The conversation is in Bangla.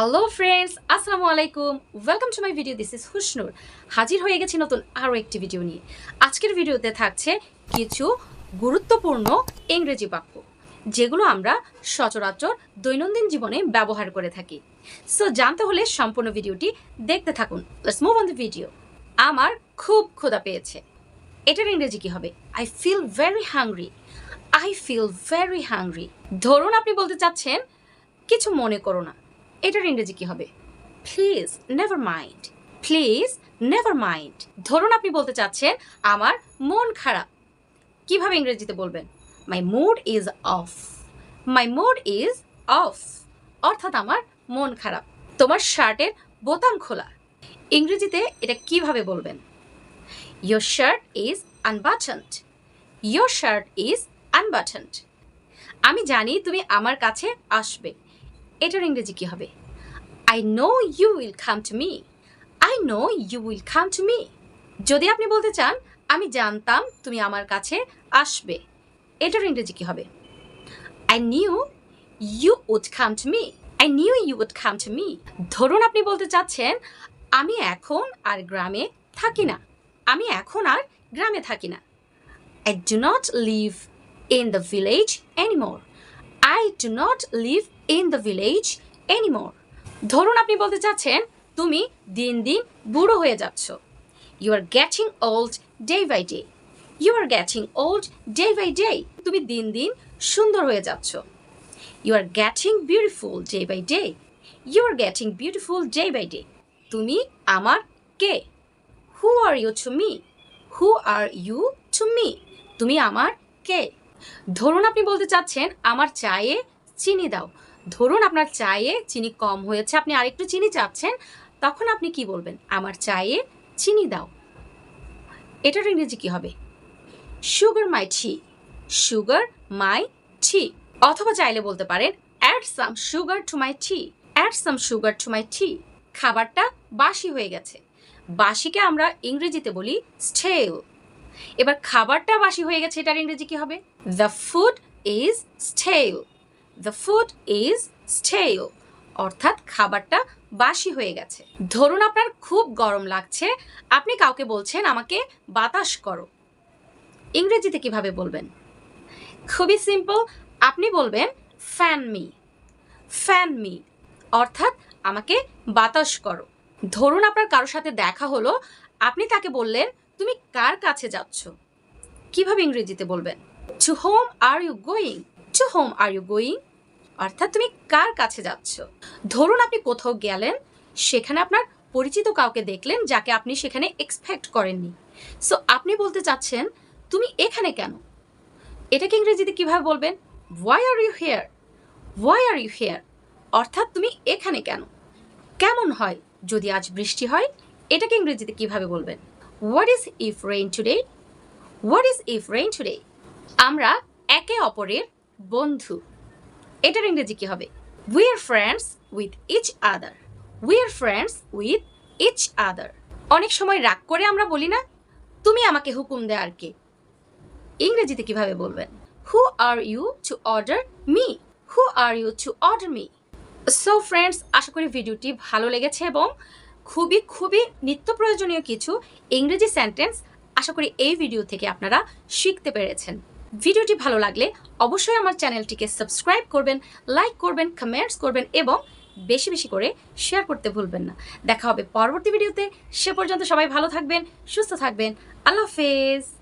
হ্যালো ফ্রেন্ডস আসসালামু আলাইকুম welcome to my video this is Husnur হাজির হয়ে গেছি নতুন আরও একটি ভিডিও নিয়ে। আজকের ভিডিওতে থাকছে কিছু গুরুত্বপূর্ণ ইংরেজি বাক্য, যেগুলো আমরা সচরাচর দৈনন্দিন জীবনে ব্যবহার করে থাকি। সো জানতে হলে সম্পূর্ণ ভিডিওটি দেখতে থাকুন। Let's move on the video আমার খুব ক্ষুধা পেয়েছে। এটার ইংরেজি কি হবে? I feel very hungry I feel very hungry ধরুন আপনি বলতে চাচ্ছেন, কিছু মনে করো না। এটার ইংরেজি কি হবে? Please never mind please never mind ধরুন আপনি বলতে চাচ্ছেন, আমার মন খারাপ। কীভাবে ইংরেজিতে বলবেন? My mood is off my mood is off অর্থাৎ আমার মন খারাপ। তোমার শার্টের বোতাম খোলা। ইংরেজিতে এটা কীভাবে বলবেন? Your shirt is unbuttoned your shirt is unbuttoned আমি জানি তুমি আমার কাছে আসবে। এটার ইংরেজি কি হবে? I know you will come to me I know you will come to me যদি আপনি বলতে চান, আমি জানতাম তুমি আমার কাছে আসবে। এটার ইংরেজি কি হবে? I knew you would come to me I knew you would come to me ধরুন আপনি বলতে চাচ্ছেন, আমি এখন আর গ্রামে থাকি না। আমি এখন আর গ্রামে থাকি না। I do not live in the village anymore. I do not live in the village anymore. ধরুন আপনি বলতে চাচ্ছেন, তুমি দিন দিন বুড়ো হয়ে যাচ্ছ। You are getting old day by day you are getting old day by day তুমি দিন দিন সুন্দর হয়ে যাচ্ছ। You are getting beautiful day by day you are getting beautiful day by day তুমি আমার কে? Who are you to me who are you to me তুমি আমার কে? ধরুন আপনি বলতে চাচ্ছেন, আমার চায়ে চিনি দাও। ধরুন আপনার চায়ে চিনি কম হয়েছে, আপনি আরেকটু চিনি চাচ্ছেন, তখন আপনি কি বলবেন? আমার চায়ে চিনি দাও। এটার ইংরেজি কি হবে? সুগার মাই টি সুগার মাই টি অথবা চাইলে বলতে পারেন add some sugar to my tea add some sugar to my tea খাবারটা বাসি হয়ে গেছে। বাসিকে আমরা ইংরেজিতে বলি স্টেল এবার খাবারটা বাসি হয়ে গেছে, এটার ইংরেজি কি হবে? The food is stale the food is stale অর্থাৎ খাবারটা বাসি হয়ে গেছে। ধরুন আপনার খুব গরম লাগছে, আপনি কাউকে বলছেন, আমাকে বাতাস করো। ইংরেজিতে কীভাবে বলবেন? খুবই সিম্পল আপনি বলবেন ফ্যান মি ফ্যান মি অর্থাৎ, আমাকে বাতাস করো। ধরুন আপনার কারোর সাথে দেখা হলো, আপনি তাকে বললেন, তুমি কার কাছে যাচ্ছ? কীভাবে ইংরেজিতে বলবেন? To home are you going to home are you going অর্থাৎ তুমি কার কাছে যাচ্ছ? ধরুন আপনি কোথাও গেলেন, সেখানে আপনার পরিচিত কাউকে দেখলেন যাকে আপনি সেখানে এক্সপেক্ট করেননি। সো আপনি বলতে চাচ্ছেন, তুমি এখানে কেন? এটাকে ইংরেজিতে কীভাবে বলবেন? Why are you here why are you here অর্থাৎ তুমি এখানে কেন? কেমন হয়? যদি আজ বৃষ্টি হয়, এটাকে ইংরেজিতে কীভাবে বলবেন? What is if rain today what is if rain today আমরা একে অপরের বন্ধু। এটার ইংরেজি কি হবে? We are friends with each other we are friends with each other অনেক সময় রাগ করে আমরা বলি না, তুমি আমাকে হুকুম দে আর কে? ইংরেজিতে কীভাবে বলবেন? Who are you to order me who are you to order me so friends আশা করি ভিডিওটি ভালো লেগেছে এবং খুবই খুবই নিত্য প্রয়োজনীয় কিছু ইংরেজি সেন্টেন্স আশা করি এই ভিডিও থেকে আপনারা শিখতে পেরেছেন। ভিডিওটি ভালো লাগলে অবশ্যই আমার চ্যানেলটিকে সাবস্ক্রাইব করবেন, লাইক করবেন কমেন্টস করবেন এবং বেশি বেশি করে শেয়ার করতে ভুলবেন না। দেখা হবে পরবর্তী ভিডিওতে। সে পর্যন্ত সবাই ভালো থাকবেন, সুস্থ থাকবেন। আল্লাহ হাফেজ।